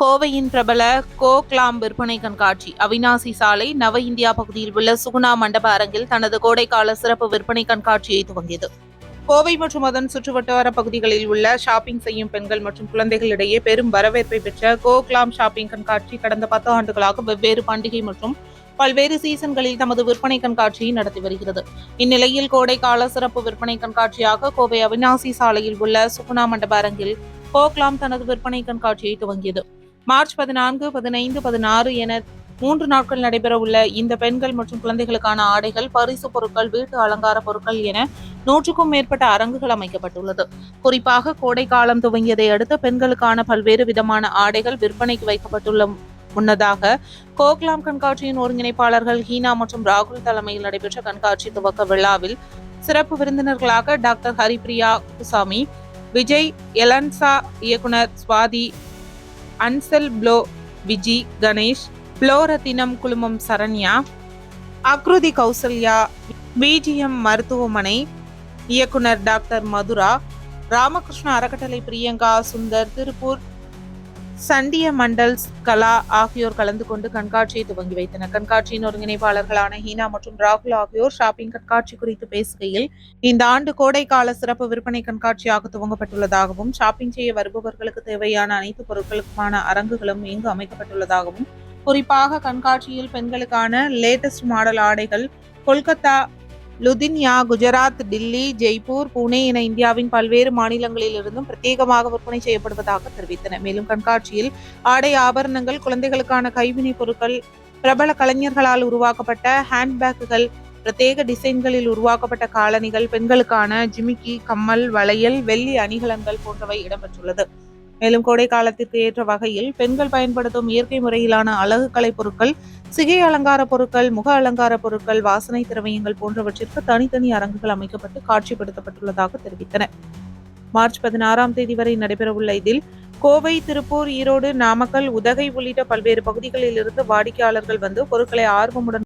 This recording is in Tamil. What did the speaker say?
கோவையின் பிரபல கோக்லாம் விற்பனை கண்காட்சி அவினாசி சாலை நவ இந்தியா பகுதியில் உள்ள சுகுணா மண்டப அரங்கில் தனது கோடைக்கால சிறப்பு விற்பனை கண்காட்சியை துவங்கியது. கோவை மற்றும் அதன் சுற்றுவட்டார பகுதிகளில் உள்ள ஷாப்பிங் செய்யும் பெண்கள் மற்றும் குழந்தைகளிடையே பெரும் வரவேற்பை பெற்ற கோக்லாம் ஷாப்பிங் கண்காட்சி கடந்த பத்து ஆண்டுகளாக வெவ்வேறு பண்டிகை மற்றும் பல்வேறு சீசன்களில் தமது விற்பனை கண்காட்சியை நடத்தி வருகிறது. இந்நிலையில் கோடைக்கால சிறப்பு விற்பனை கண்காட்சியாக கோவை அவினாசி சாலையில் உள்ள சுகுணா மண்டப அரங்கில் கோக்லாம் தனது விற்பனை கண்காட்சியை துவங்கியது. மார்ச் பதினான்கு பதினைந்து பதினாறு என மூன்று நாட்கள் நடைபெறவுள்ள இந்த பெண்கள் மற்றும் குழந்தைகளுக்கான ஆடைகள் பரிசு பொருட்கள் வீட்டு அலங்கார பொருட்கள் என நூற்றுக்கும் மேற்பட்ட அரங்குகள் அமைக்கப்பட்டுள்ளது. குறிப்பாக கோடை காலம் துவங்கியதை அடுத்து பெண்களுக்கான பல்வேறு விதமான ஆடைகள் விற்பனைக்கு வைக்கப்பட்டுள்ள முன்னதாக கோக்லாம் கண்காட்சியின் ஒருங்கிணைப்பாளர்கள் ஹீனா மற்றும் ராகுல் தலைமையில் நடைபெற்ற கண்காட்சி துவக்க விழாவில் சிறப்பு விருந்தினர்களாக டாக்டர் ஹரிபிரியா குசாமி விஜய் எலன்சா இயக்குனர் சுவாதி அன்சல் ப்ளோ விஜி கணேஷ் புளோரத்தினம் குழுமம் சரண்யா அக்ருதி கௌசல்யா பிஜிஎம் மருத்துவமனை இயக்குனர் டாக்டர் மதுரா ராமகிருஷ்ண அறக்கட்டளை பிரியங்கா சுந்தர் திருப்பூர் சண்டிய மண்டல்ஸ் கலா ஆகியோர் கலந்து கொண்டு கண்காட்சியை துவங்கி வைத்தனர். கண்காட்சியின் ஒருங்கிணைப்பாளர்களான ஹீனா மற்றும் ராகுல் ஆகியோர் ஷாப்பிங் கண்காட்சி குறித்து பேசுகையில் இந்த ஆண்டு கோடைக்கால சிறப்பு விற்பனை கண்காட்சியாக துவங்கப்பட்டுள்ளதாகவும் ஷாப்பிங் செய்ய வருபவர்களுக்கு தேவையான அனைத்து பொருட்களுக்குமான அரங்குகளும் இங்கு அமைக்கப்பட்டுள்ளதாகவும் குறிப்பாக கண்காட்சியில் பெண்களுக்கான லேட்டஸ்ட் மாடல் ஆடைகள் கொல்கத்தா லுதின்யா குஜராத் டில்லி ஜெய்ப்பூர் புனே என இந்தியாவின் பல்வேறு மாநிலங்களிலிருந்தும் பிரத்யேகமாக விற்பனை செய்யப்படுவதாக தெரிவித்தன. மேலும் கண்காட்சியில் ஆடை ஆபரணங்கள் குழந்தைகளுக்கான கைவினைப் பொருட்கள் பிரபல கலைஞர்களால் உருவாக்கப்பட்ட ஹேண்ட்பேக்குகள் பிரத்யேக டிசைன்களில் உருவாக்கப்பட்ட காலணிகள் பெண்களுக்கான ஜிமிக்கி கம்மல் வளையல் வெள்ளி அணிகலன்கள் போன்றவை இடம்பெற்றுள்ளது. மேலும் கோடை காலத்திற்கு ஏற்ற வகையில் பெண்கள் பயன்படுத்தும் இயற்கை முறையிலான அழகு கலை பொருட்கள் சிகை அலங்கார பொருட்கள் முக அலங்கார பொருட்கள் வாசனை திரவியங்கள் போன்றவற்றிற்கு தனித்தனி அரங்குகள் அமைக்கப்பட்டு காட்சிப்படுத்தப்பட்டுள்ளதாக தெரிவித்தனர் மார்ச் பதினாறாம் தேதி வரை நடைபெறவுள்ள இதில் கோவை திருப்பூர் ஈரோடு நாமக்கல் உதகை உள்ளிட்ட பல்வேறு பகுதிகளில் இருந்து வாடிக்கையாளர்கள் வந்து பொருட்களை ஆர்வமுடன்